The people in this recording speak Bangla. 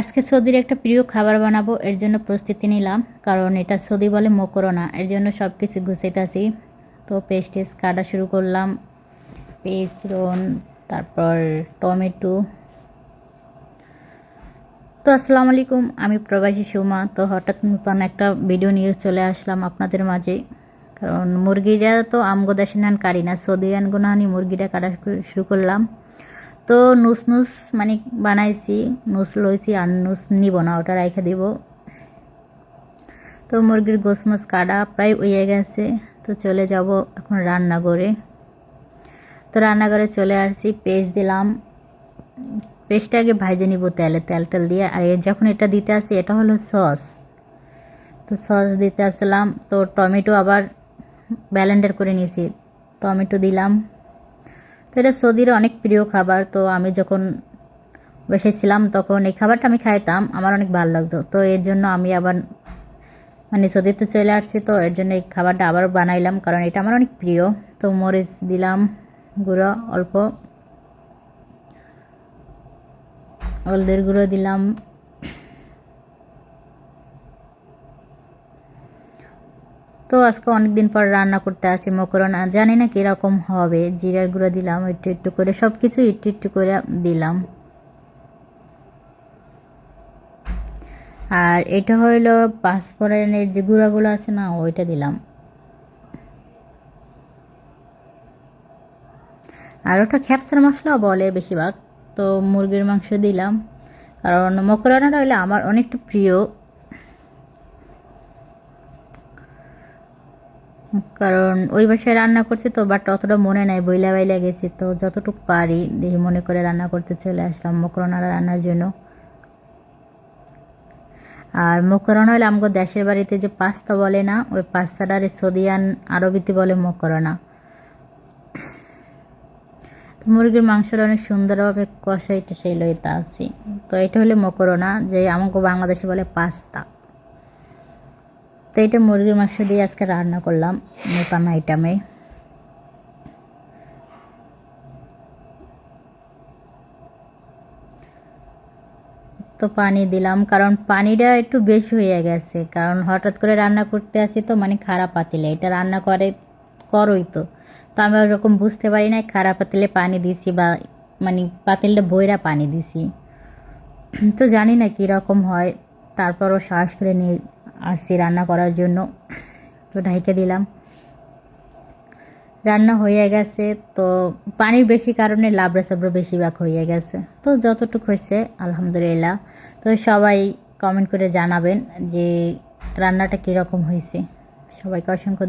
আজকে সৌদির একটা প্রিয় খাবার বানাবো, এর জন্য প্রস্তুতি নিলাম, কারণ এটা সৌদি বলে মকরনা, এর জন্য সব কিছু গুছাইতেছি তো পেস্ট টেস্ট কাটা শুরু করলাম পেস্ট রন তারপর টমেটো। তো আসসালামু আলাইকুম, আমি প্রবাসী সুমা। তো হঠাৎ নতুন একটা ভিডিও নিয়ে চলে আসলাম আপনাদের মাঝে, কারণ মুরগিটা তো আমগো দেশে নান কারি না, সৌদিয়ান গুনাহানি মুরগিটা কাটা শুরু করলাম। তো নুস নুস মানে বানাইছি, নুস লইছি আর নুস নিব না, ওটা রেখে দিব। তো মুরগির গোসমস কাটা প্রায় উইয়ে গেছে, তো চলে যাব এখন রান্নাঘরে। তো রান্নাঘরে চলে আসছি, পেস্ট দিলাম। পেস্টটা আগে ভাজে নিব তেলে, তেল টেল দিয়ে। আর যখন এটা দিতে আসি এটা হলো সস। তো সস দিতে আসলাম, তো টমেটো আবার ব্যালেন্ডার করে নিয়েছি। টমেটো দিলাম। তো এটা সৌদির অনেক প্রিয় খাবার, তো আমি যখন বসেছিলাম তখন এই খাবারটা আমি খাইতাম, আমার অনেক ভালো লাগতো। তো এর জন্য আমি আবার মানে সৌদিতে চলে আসছি, তো এর জন্য এই খাবারটা আবার বানাইলাম, কারণ এটা আমার অনেক প্রিয়। তো মরিচ দিলাম, গুঁড়ো, অল্প। হলদের গুঁড়ো দিলাম তো আজকে অনেক দিন পর রান্না করতে আছি মকরনা। জানি না কীরকম হবে। জিরার গুঁড়ো দিলাম, একটু একটু করে সব কিছু একটু একটু করে দিলাম। আর এটা হইল পাঁচফোড়নের যে গুঁড়াগুলো আছে না, ওইটা দিলাম। আর ওটা খ্যাপসার মশলা বলে বেশিরভাগ, তো মুরগির মাংস দিলাম। কারণ মকরানাটা হইলে আমার অনেকটা প্রিয়। কারণ ওই বাসায় রান্না করছি তো বাট অতটা মনে নাই, বইলা বাইলা গেছি তো, যতটুকু পারি দেখি মনে করে রান্না করতে চলে আসলাম মকরনা রান্নার জন্য। আর মকরনা হলে আমাকে দেশের বাড়িতে যে পাস্তা বলে না, ওই পাস্তাটার সদিয়ান আরবিতে বলে মকরনা। তো মুরগির মাংসটা অনেক সুন্দরভাবে কষাই টষাই লইতে আসি তো এটা হলে মকরনা, যে আমাকে বাংলাদেশে বলে পাস্তা। তো এটা মুরগির মাংস দিয়ে আজকে রান্না করলাম নতুন আইটেমে। তো পানি দিলাম, কারণ পানিটা একটু বেশি হয়ে গেছে, কারণ হঠাৎ করে রান্না করতে আছি তো মানে খারাপ পাতিলে। এটা রান্না করে, করই তো। তো আমি ওরকম বুঝতে পারি না খারাপ পাতিলে পানি দিছি বা মানে পাতিলটা বইরা পানি দিছি। তো জানি না কীরকম হয়, তারপরও সাহস করে নিয়ে আসছি রান্না করার জন্য। তো ঢাইকে দিলাম। রান্না হয়ে গেছে। তো পানির বেশি কারণে লাবড়া সাবড়া বেশিরভাগ হয়ে গেছে। তো যতটুকু হয়েছে, আলহামদুলিল্লাহ। তো সবাই কমেন্ট করে জানাবেন যে রান্নাটা কীরকম হয়েছে। সবাইকে অসংখ্য